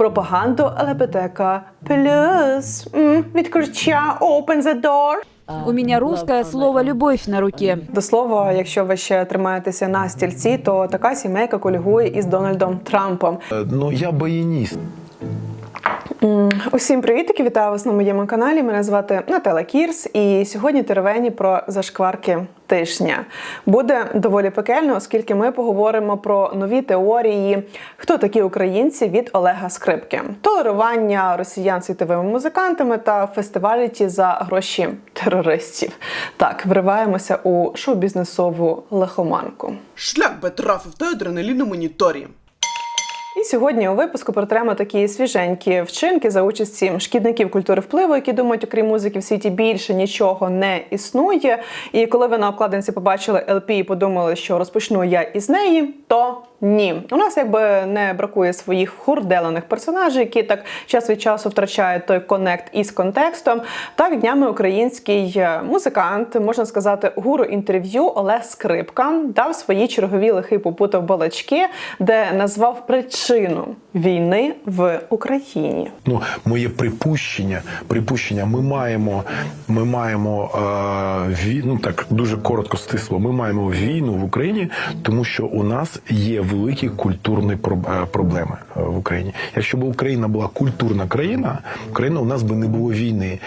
пропаганду ЛГБТК+. плюс Відкриття «Open the door». У меня русское слово «любовь» на руке. До слова, якщо ви ще тримаєтеся на стільці, то така сімейка колігує із Дональдом Трампом. Е, Ну, я баяніст. Усім привітики, вітаю вас на моєму каналі. Мене звати Наталя Кірс, і сьогодні теревені про зашкварки тижня. Буде доволі пекельно, оскільки ми поговоримо про нові теорії, хто такі українці від Олега Скрипки, толерування росіян світовими музикантами та фестиваліті за гроші терористів. Так, вриваємося у шоу-бізнесову лихоманку. Шлях би трафив той адреналін у моніторі. І сьогодні у випуску протремо такі свіженькі вчинки за участі шкідників культури впливу, які думають, окрім музики, в світі більше нічого не існує. І коли ви на обкладинці побачили LP і подумали, що розпочну я із неї, то ні. У нас якби не бракує своїх хурделених персонажів, які так час від часу втрачають той конект із контекстом. Так днями український е, музикант, можна сказати, гуру інтерв'ю Олег Скрипка дав свої чергові лихи попутав балачки, де назвав причину війни в Україні. Ну, моє припущення, припущення, ми маємо, ми маємо е, вій, ну так дуже коротко стисло. Ми маємо війну в Україні, тому що у нас є великі культурні е, проблеми е, в Україні. Якщо б Україна була культурна країна, Україна у нас би не було війни.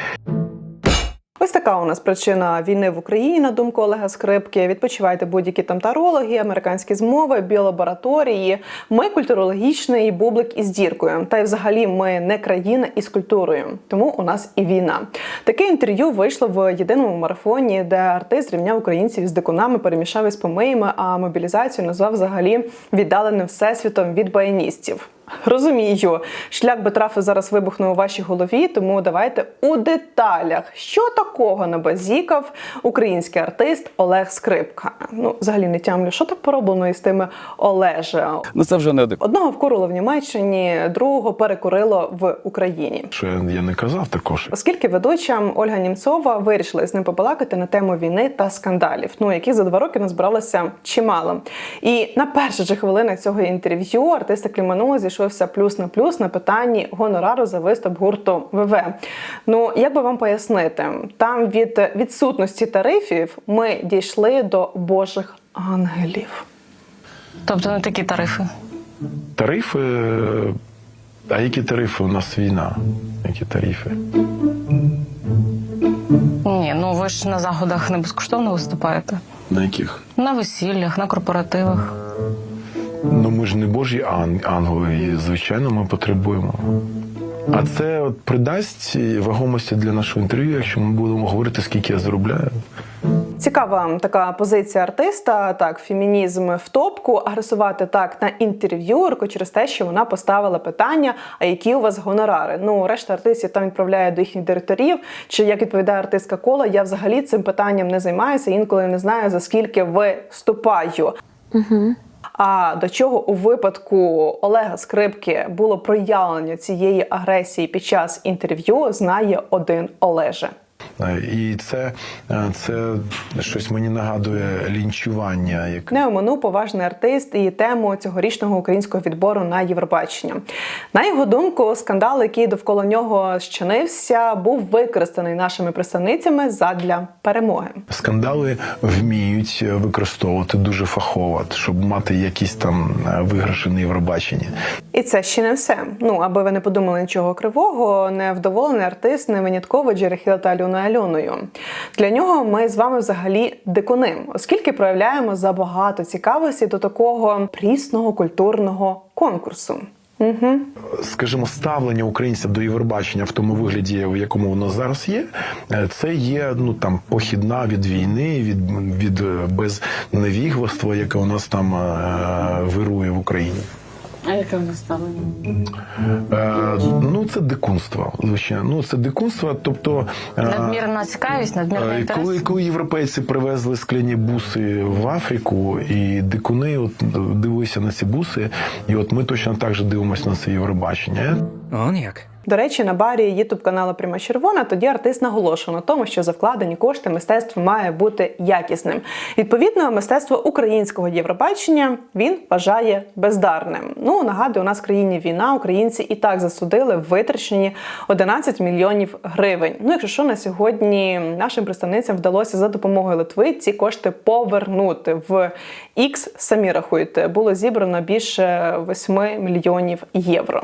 Така у нас причина війни в Україні, на думку Олега Скрипки. Відпочивайте будь-які там тарологи, американські змови, біолабораторії. Ми культурологічний бублик із діркою. Та й взагалі ми не країна із культурою. Тому у нас і війна. Таке інтерв'ю вийшло в єдиному марафоні, де артист рівняв українців з дикунами, перемішав із помиями, а мобілізацію назвав взагалі віддаленим всесвітом від баяністів. Розумію, шлях би трафи зараз вибухнув у вашій голові, тому давайте у деталях, що такого набазікав український артист Олег Скрипка. Ну, взагалі не тямлю, що так пороблено із тими Олеже. Ну це вже не один. Одного вкурило в Німеччині, другого перекурило в Україні. Що я, я не казав також. Оскільки ведуча Ольга Німцова вирішила з ним побалакати на тему війни та скандалів, ну яких за два роки назбиралося чимало. І на перших же хвилинах цього інтерв'ю артиста Кліманула зійшовся плюс на плюс на питанні гонорару за виступ гурту ВВ. Ну як би вам пояснити, там від відсутності тарифів ми дійшли до божих ангелів. Тобто не такі тарифи. Тарифи. А які тарифи? У нас війна. Які тарифи? Ні, ну ви ж на заходах не безкоштовно виступаєте. На яких? На весіллях, на корпоративах. Ну ми ж не божі ан- ангели, і звичайно, ми потребуємо. А це от придасть вагомості для нашого інтерв'ю, якщо ми будемо говорити, скільки я заробляю. Цікава така позиція артиста. Так, фемінізм в топку, агресувати так на інтерв'юерку через те, що вона поставила питання: а які у вас гонорари? Ну, решта артистів там відправляє до їхніх директорів. Чи як відповідає артистка кола? Я взагалі цим питанням не займаюся. Інколи не знаю за скільки виступаю. А до чого у випадку Олега Скрипки було проявлення цієї агресії під час інтерв'ю, знає один Олеже. Е, І це, е, це щось мені нагадує лінчування. Як... Не оминув поважний артист і тему цьогорічного українського відбору на Євробачення. На його думку, скандал, який довкола нього щинився, був використаний нашими представницями задля перемоги. Скандали вміють використовувати дуже фахово, щоб мати якісь там е, виграші на Євробаченні. І це ще не все. Ну аби ви не подумали нічого кривого, невдоволений артист не винятково Джерехіл та Альона Альоною. Для нього ми з вами взагалі дикуни, оскільки проявляємо забагато цікавості до такого прісного культурного конкурсу. Угу. скажімо, ставлення українців до Євробачення в тому вигляді, в якому воно зараз є, е, це є ну там похідна від війни, від, від е, безневігластва, яке у нас там е, вирує в Україні. А яке воно нас ставлення? Е, ну це дикунство, звичайно. Ну це дикунство, тобто. е, Надмірна цікавість, надмірний Е, інтерес. Коли, коли європейці привезли скляні буси в Африку, і дикуни от дивилися на ці буси, і от ми точно так же дивимося на це Євробачення. Он як. До речі, на барі ютуб каналу Пряма Червона тоді артист наголошував на тому, що за вкладені кошти мистецтво має бути якісним. Відповідно, мистецтво українського Євробачення він вважає бездарним. Ну нагадую, у нас в країні війна. Українці і так засудили витрачені 11 мільйонів гривень. Ну, якщо що, на сьогодні нашим представницям вдалося за допомогою Литви ці кошти повернути в X, самі рахуйте, було зібрано більше 8 мільйонів євро.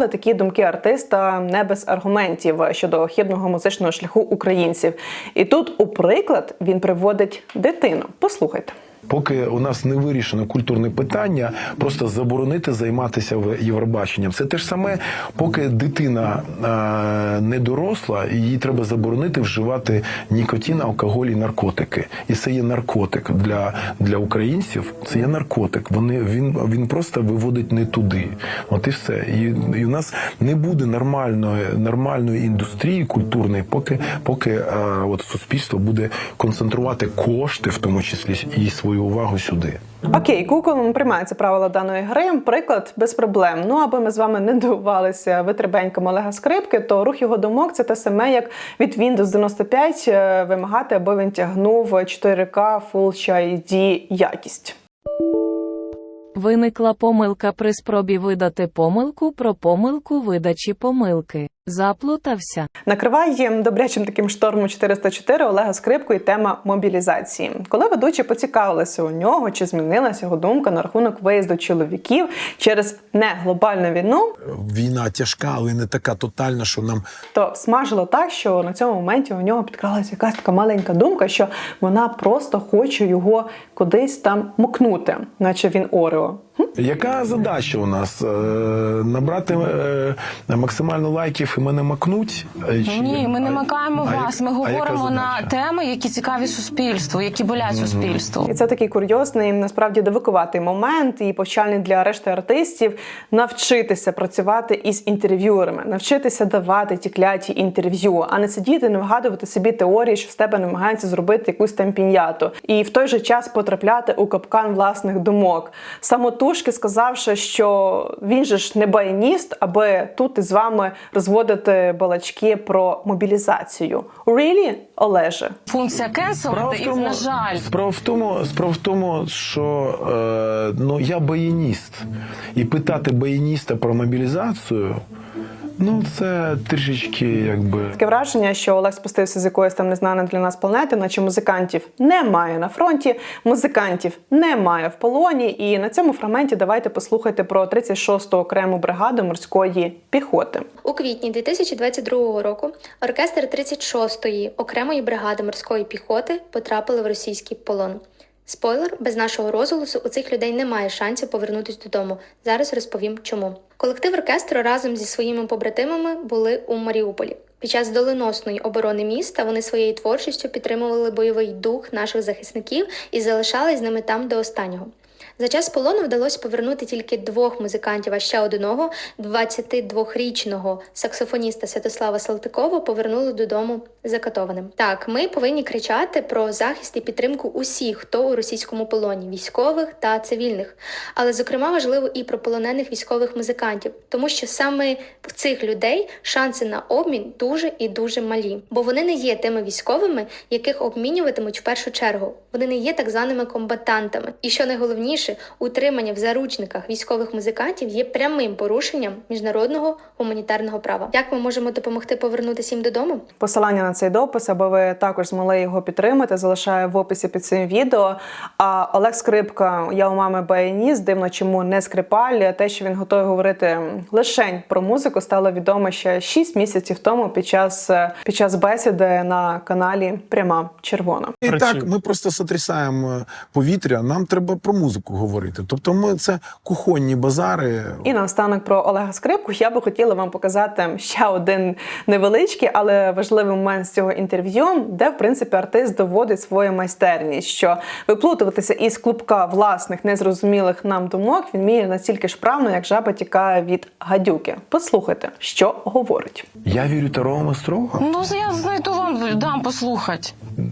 Але такі думки артиста не без аргументів щодо хибного музичного шляху українців. І тут, у приклад, він приводить дитину. Послухайте. Поки у нас не вирішено культурне питання, просто заборонити займатися Євробаченням. Це те ж саме, поки дитина е, не доросла, їй треба заборонити вживати нікотин, алкоголь і наркотики. І це є наркотик для, для українців. Це є наркотик. Вони він, він просто виводить не туди. От і все. І, і у нас не буде нормальної, нормальної індустрії культурної, поки, поки е, от суспільство буде концентрувати кошти, в тому числі і свою увагу сюди. Окей, Google приймається правила даної гри. Приклад без проблем. Ну аби ми з вами не дивувалися витребеньком Олега Скрипки, то рух його думок це те саме, як від Windows 95 е, вимагати, аби він тягнув 4K Full HD якість. Виникла помилка при спробі видати помилку про помилку видачі помилки. Заплутався. Накриває добрячим таким штормом 404 Олега Скрипку і тема мобілізації. Коли ведучі поцікавилися у нього, чи змінилася його думка на рахунок виїзду чоловіків через не глобальну війну, Війна тяжка, але не така тотальна, що нам то смажило так, що на цьому моменті у нього підкралася якась така маленька думка, що вона просто хоче його кудись там мокнути, наче він Орео. Яка задача у нас? Е, Набрати е, максимально лайків і мене макнуть? Е, чи- Ні, ми не макаємо а вас. Ми а говоримо на теми, які цікаві суспільству, які болять суспільству. І це такий курйозний, насправді дивикуватий момент і повчальний для решти артистів навчитися працювати із інтерв'юерами, навчитися давати ті кляті інтерв'ю, а не сидіти, не вгадувати собі теорії, що з тебе намагаються зробити якусь там піньяту, і в той же час потрапляти у капкан власних думок. Самотужки сказавши, що він же ж не баяніст, аби тут із вами розводити балачки про мобілізацію. Really, Олеже? Функція кенселити, і на жаль. справа в тому, справа в тому, що е, ну я баяніст, і питати баяніста про мобілізацію, ну це трішечки якби. Таке враження, що Олег спустився з якоїсь там незнаної для нас планети, наче музикантів немає на фронті, музикантів немає в полоні. І на цьому фрагменті давайте послухайте про 36-ту окрему бригаду морської піхоти. У квітні 2022 року оркестр 36-ї окремої бригади морської піхоти потрапили в російський полон. Спойлер, без нашого розголосу у цих людей немає шансів повернутися додому. Зараз розповім чому. Колектив оркестру разом зі своїми побратимами були у Маріуполі. Під час доленосної оборони міста вони своєю творчістю підтримували бойовий дух наших захисників і залишались з ними там до останнього. За час полону вдалося повернути тільки двох музикантів, а ще одного 22-річного саксофоніста Святослава Салтикова повернули додому закатованим. Так, ми повинні кричати про захист і підтримку усіх, хто у російському полоні, військових та цивільних. Але зокрема важливо і про полонених військових музикантів, тому що саме в цих людей шанси на обмін дуже і дуже малі, бо вони не є тими військовими, яких обмінюватимуть в першу чергу. Вони не є так званими комбатантами. І що найголовніше, утримання в заручниках військових музикантів є прямим порушенням міжнародного гуманітарного права. Як ми можемо допомогти повернутися їм додому? Посилання на цей допис, аби ви також змогли його підтримати, залишаю в описі під цим відео. А Олег Скрипка, я у мами баяніст, дивно, чому не скрипаль. Те, що він готовий говорити лишень про музику, стало відомо ще 6 місяців тому під час під час бесіди на каналі Пряма Червона. І так, ми просто сотрясаємо повітря. Нам треба про музику говорити. Тобто, ми це кухонні базари. І наостанок про Олега Скрипку я би хотіла вам показати ще один невеличкий, але важливий момент з цього інтерв'ю, де в принципі артист доводить свою майстерність, що виплутуватися із клубка власних незрозумілих нам думок він вміє настільки ж правно, як жаба тікає від гадюки. Послухайте, що говорить. Я вірю таровим астрологам. Ну, я знайду вам дам послухати.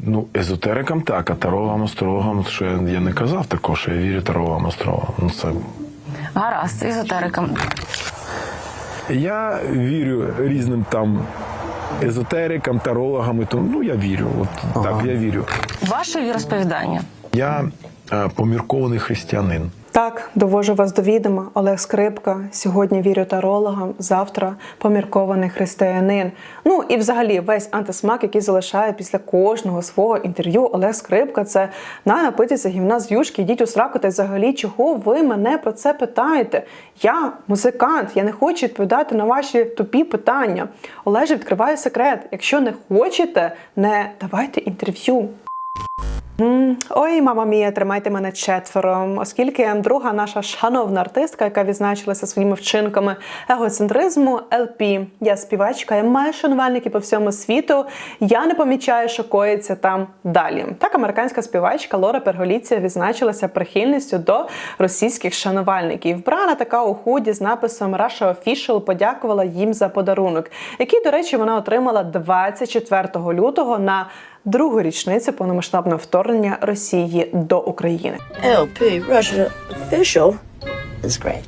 Ну, езотерикам так, а таровим астрологам, що я, я не казав також, що я вірю таровим астрологам. Ну це Гаразд, езотерикам. Я вірю різним там езотерикам, тарологам. І тому, ну я вірю. От так, я вірю. Ваше віросповідання. Я е, поміркований християнин. Так, довожу вас до відома. Олег Скрипка. Сьогодні вірю тарологам, завтра поміркований християнин. Ну і взагалі весь антисмак, який залишає після кожного свого інтерв'ю Олег Скрипка, це на напитися гівна з юшки, йдіть у сраку. Та взагалі, чого ви мене про це питаєте? Я музикант, я не хочу відповідати на ваші тупі питання. Олеже відкриває секрет. Якщо не хочете, не давайте інтерв'ю. Ой, мама мія, тримайте мене четверо, оскільки друга наша шановна артистка, яка відзначилася своїми вчинками егоцентризму, ЛП. Я співачка, я маю шанувальників по всьому світу. Я не помічаю, що коїться там далі. Так, американська співачка Лора Перголіція відзначилася прихильністю до російських шанувальників. Вбрана така у худі з написом Russia Official подякувала їм за подарунок, який, до речі, вона отримала 24 лютого на другу річницю повномасштабного вторгнення Росії до України. LP Russia official is great.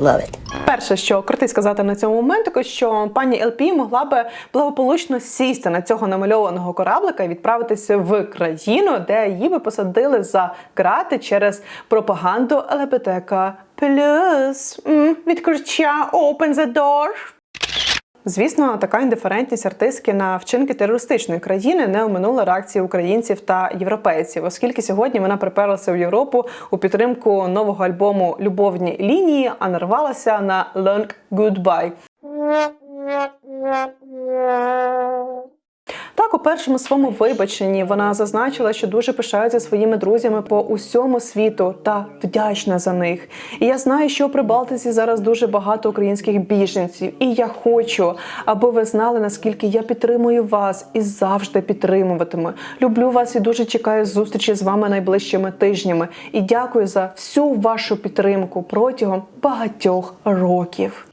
Love it. Перше, що крутий сказати на цьому моменту, що пані ЛП могла би благополучно сісти на цього намальованого кораблика і відправитися в країну, де її би посадили за грати через пропаганду ЛГБТК+. М, Відкриття «Open the door». Звісно, така індиферентність артистки на вчинки терористичної країни не оминула реакції українців та європейців, оскільки сьогодні вона приперлася в Європу у підтримку нового альбому Любовні лінії, а нарвалася на Long Goodbye. Так, у першому своєму вибаченні вона зазначила, що дуже пишається своїми друзями по усьому світу та вдячна за них. І я знаю, що при Балтиці зараз дуже багато українських біженців, і я хочу, аби ви знали, наскільки я підтримую вас і завжди підтримуватиму. Люблю вас і дуже чекаю зустрічі з вами найближчими тижнями. І дякую за всю вашу підтримку протягом багатьох років.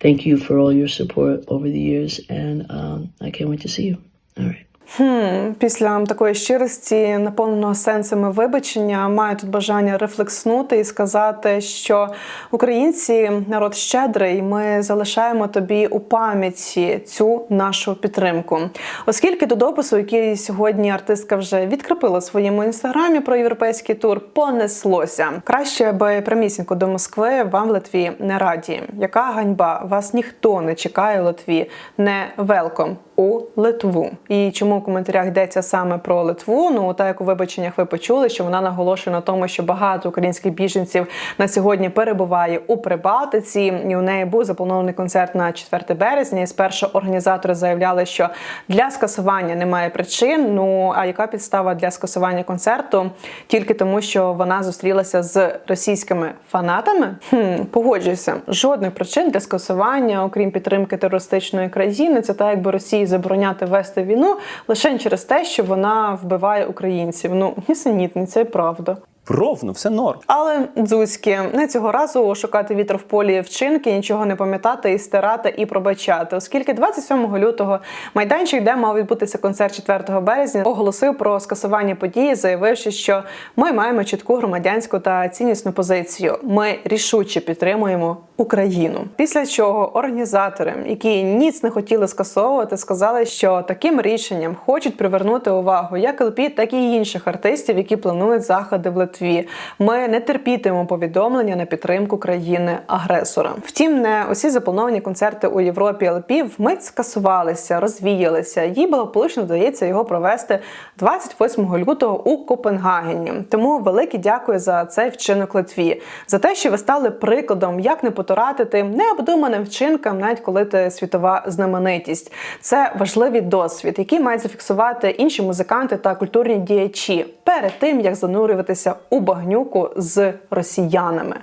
Thank you for all your support over the years, and um, I can't wait to see you. All right. Хм, після такої щирості, наповненого сенсами вибачення, маю тут бажання рефлекснути і сказати, що українці народ щедрий. Ми залишаємо тобі у пам'яті цю нашу підтримку. Оскільки до допису, який сьогодні артистка вже відкріпила в своєму інстаграмі про європейський тур, понеслося. Краще би прямісінько до Москви вам в Литві не раді. Яка ганьба? Вас ніхто не чекає в Литві. Не велком у Литву. І чому в коментарях йдеться саме про Литву? Ну так у вибаченнях ви почули, що вона наголошує на тому, що багато українських біженців на сьогодні перебуває у Прибалтиці, і у неї був запланований концерт на 4 березня. І спершу організатори заявляли, що для скасування немає причин. Ну а яка підстава для скасування концерту? Тільки тому, що вона зустрілася з російськими фанатами? Хм, погоджуюся, жодних причин для скасування, окрім підтримки терористичної країни, це так, якби Росії забороняти вести війну лише через те, що вона вбиває українців. Ну нісенітниця і правда. Ровно, все норм. Але дзузьки не цього разу шукати вітер в полі вчинки, нічого не пам'ятати і стирати і пробачати, оскільки 27 лютого майданчик, де мав відбутися концерт 4 березня, оголосив про скасування події, заявивши, що ми маємо чітку громадянську та ціннісну позицію. Ми рішуче підтримуємо Україну. Після чого організатори, які ніц не хотіли скасовувати, сказали, що таким рішенням хочуть привернути увагу як ЛП, так і інших артистів, які планують заходи в Литві. Ми не терпітимемо повідомлення на підтримку країни агресора. Втім, не усі заплановані концерти у Європі ЛП вмить скасувалися, розвіялися. Їй благополучно вдається його провести 28 лютого у Копенгагені. Тому велике дякую за цей вчинок Литві, за те, що ви стали прикладом, як не потуратити необдуманим вчинкам, навіть коли ти світова знаменитість. Це важливий досвід, який мають зафіксувати інші музиканти та культурні діячі перед тим, як занурюватися у багнюку з росіянами.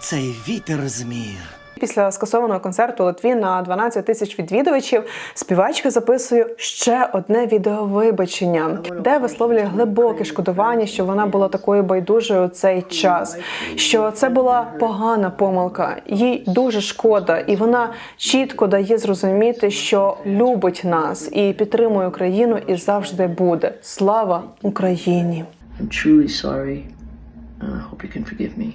Цей вітер змір. Після скасованого концерту Литві на 12 тисяч відвідувачів співачка записує ще одне відеовибачення, де висловлює глибоке шкодування, що вона була такою байдужою у цей час. Що це була погана помилка, їй дуже шкода, і вона чітко дає зрозуміти, що любить нас і підтримує Україну, і завжди буде. Слава Україні! I'm truly sorry I hope you can forgive me.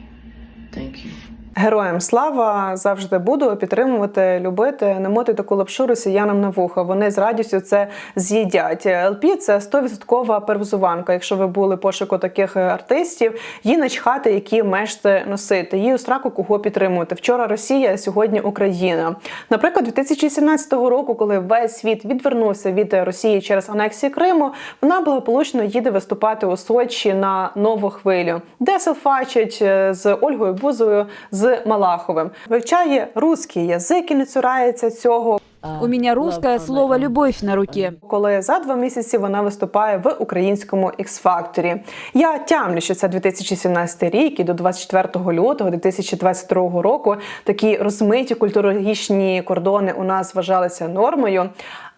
Thank you. Героям слава завжди буду підтримувати, любити, не моти таку лапшу росіянам на вухо. Вони з радістю це з'їдять. ЛП – це 100% первозуванка. Якщо ви були пошуку таких артистів, їй начхати, які мешти носити. Їй у страку кого підтримувати. Вчора Росія, сьогодні Україна. Наприклад, 2017 року, коли весь світ відвернувся від Росії через анексію Криму, вона благополучно їде виступати у Сочі на нову хвилю, де селфачить е, з Ольгою Бузовою з Малаховим. Вивчає русський язик і не цурається цього. У меня русское слово «любовь» на руке. Коли за два місяці вона виступає в українському X-Factor. Я тямлю, що це 2017 рік і до 24 лютого 2022 року такі розмиті культурологічні кордони у нас вважалися нормою.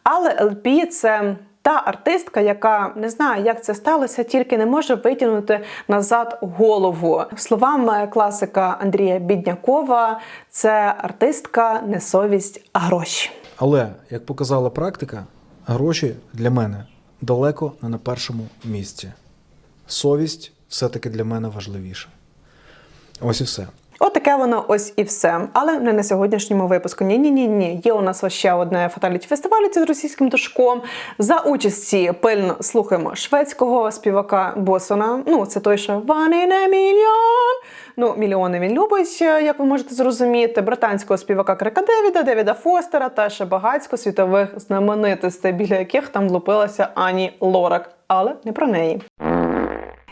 Але LP – це та артистка, яка не знає, як це сталося, тільки не може витягнути назад голову. Словами класика Андрія Біднякова, це артистка не совість, а гроші. Але, як показала практика, гроші для мене далеко не на першому місці. Совість все-таки для мене важливіша. Ось і все. Отаке воно ось і все. Але не на сьогоднішньому випуску. Ні, ні, ні, ні. Є у нас ще одне фаталіті фестивалю з російським душком. За участі пильно слухаємо шведського співака Босона. Ну, це той, що «One in a million». Ну, мільйони він любить, як ви можете зрозуміти. Британського співака Крика Девіда, Девіда Фостера та ще багатько світових знаменитостей, біля яких там влупилася Ані Лорак, але не про неї.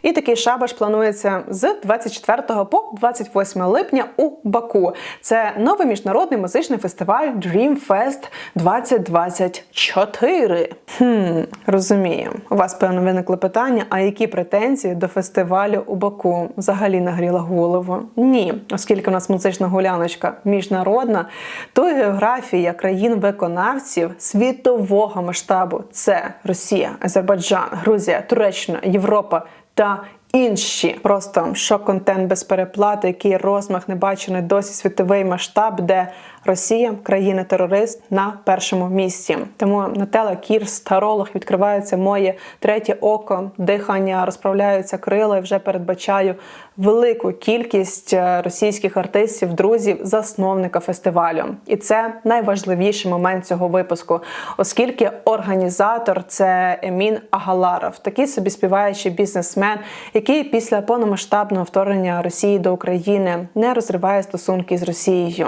І такий шабаш планується з 24 по 28 липня у Баку. Це новий міжнародний музичний фестиваль Dreamfest 2024. Хм, розумію. У вас певно виникло питання: а які претензії до фестивалю у Баку взагалі нагріла голову? Ні, оскільки у нас музична гуляночка міжнародна, то географія країн-виконавців світового масштабу це Росія, Азербайджан, Грузія, Туреччина, Європа та інші. Просто що контент без переплати, який розмах не бачений досі світовий масштаб, де Росія, країна-терорист на першому місці. Тому Нателла Кірс, таролог, відкривається моє третє око, дихання, розправляються крила і вже передбачаю велику кількість е, російських артистів, друзів, засновника фестивалю. І це найважливіший момент цього випуску, оскільки організатор це Емін Агаларов, такий собі співаючий бізнесмен, який після повномасштабного вторгнення Росії до України не розриває стосунки з Росією.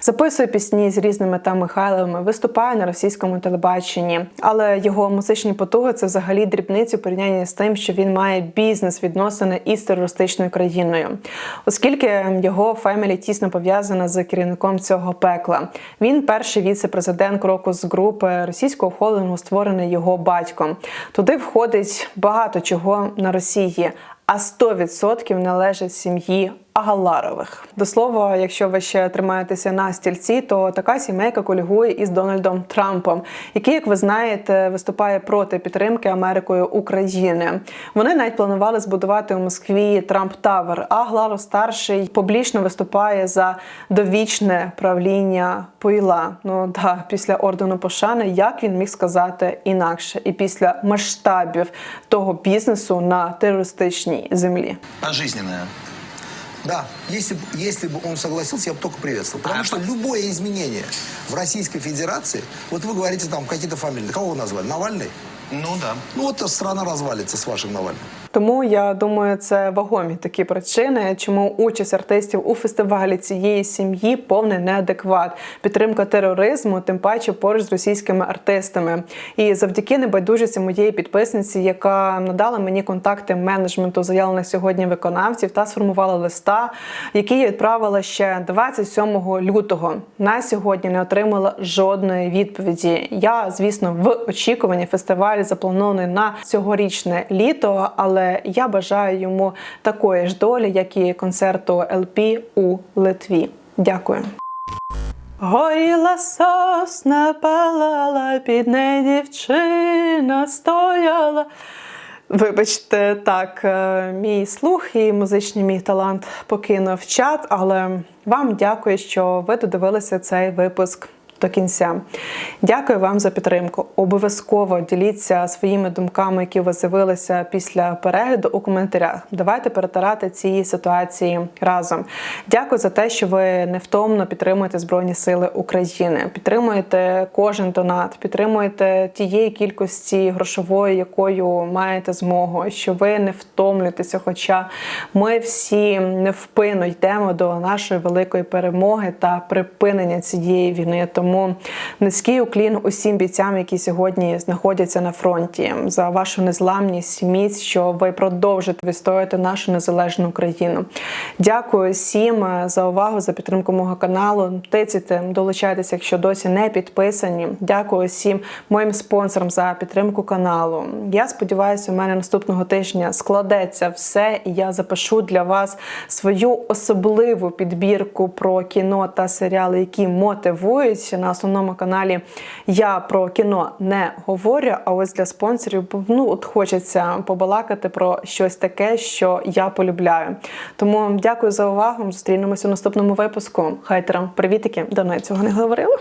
Записує пісні з різними там Михайловими, виступає на російському телебаченні, але його музичні потуги це взагалі дрібниці у порівнянні з тим, що він має бізнес відносини із терористичною країною, оскільки його фемілі тісно пов'язана з керівником цього пекла. Він перший віце-президент кроку з групи російського холдингу, створений його батьком. Туди входить багато чого на Росії. А 100% належить сім'ї Агаларових. До слова, якщо ви ще тримаєтеся на стільці, то така сімейка колігує із Дональдом Трампом, який, як ви знаєте, виступає проти підтримки Америкою України. Вони навіть планували збудувати у Москві Трамп Тавер. А Агаларов старший публічно виступає за довічне правління Пойла. Ну да, після ордену пошани, як він міг сказати інакше, і після масштабів того бізнесу на терористичній землі. Пожизненная. Да, если, б- если бы он согласился, я бы только приветствовал. Потому что любое изменение в Российской Федерации, вот вы говорите там какие-то фамилии, кого вы назвали? Навальный? Ну да. Ну вот страна развалится с вашим Навальным. Тому я думаю, це вагомі такі причини, чому участь артистів у фестивалі цієї сім'ї повний неадекват, підтримка тероризму, тим паче поруч з російськими артистами. І завдяки небайдужості моєї підписниці, яка надала мені контакти менеджменту заявлених сьогодні виконавців та сформувала листа, який я відправила ще 27 лютого. На сьогодні не отримала жодної відповіді. Я, звісно, в очікуванні фестиваль запланований на цьогорічне літо, але я бажаю йому такої ж долі, як і концерту ЛП у Литві. Дякую. Горіла сосна, палала, під неї дівчина стояла. Вибачте, так, е, мій слух і музичний мій талант покинув чат, але вам дякую, що ви додивилися цей випуск до кінця. Дякую вам за підтримку. Обов'язково діліться своїми думками, які у вас з'явилися після перегляду у коментарях. Давайте перетирати ці ситуації разом. Дякую за те, що ви невтомно підтримуєте Збройні Сили України. Підтримуєте кожен донат, підтримуєте тієї кількості грошової, якою маєте змогу, що ви не втомлюєтеся. Хоча ми всі невпинно йдемо до нашої великої перемоги та припинення цієї війни. Тому низький уклін усім бійцям, які сьогодні знаходяться на фронті, за вашу незламність, міць, що ви продовжите відстоювати нашу незалежну Україну. Дякую всім е, за увагу, за підтримку мого каналу. Тицяйте, долучайтеся, якщо досі не підписані. Дякую всім моїм спонсорам за підтримку каналу. Я сподіваюся, у мене наступного тижня складеться все, і я запишу для вас свою особливу підбірку про кіно та серіали, які мотивують на основному каналі. Я про кіно не говорю. А ось для спонсорів ну от хочеться побалакати про щось таке, що я полюбляю. Тому дякую за увагу. Зустрінемося у наступному випуску. Хайтерам, привітики! Давно я цього не говорила.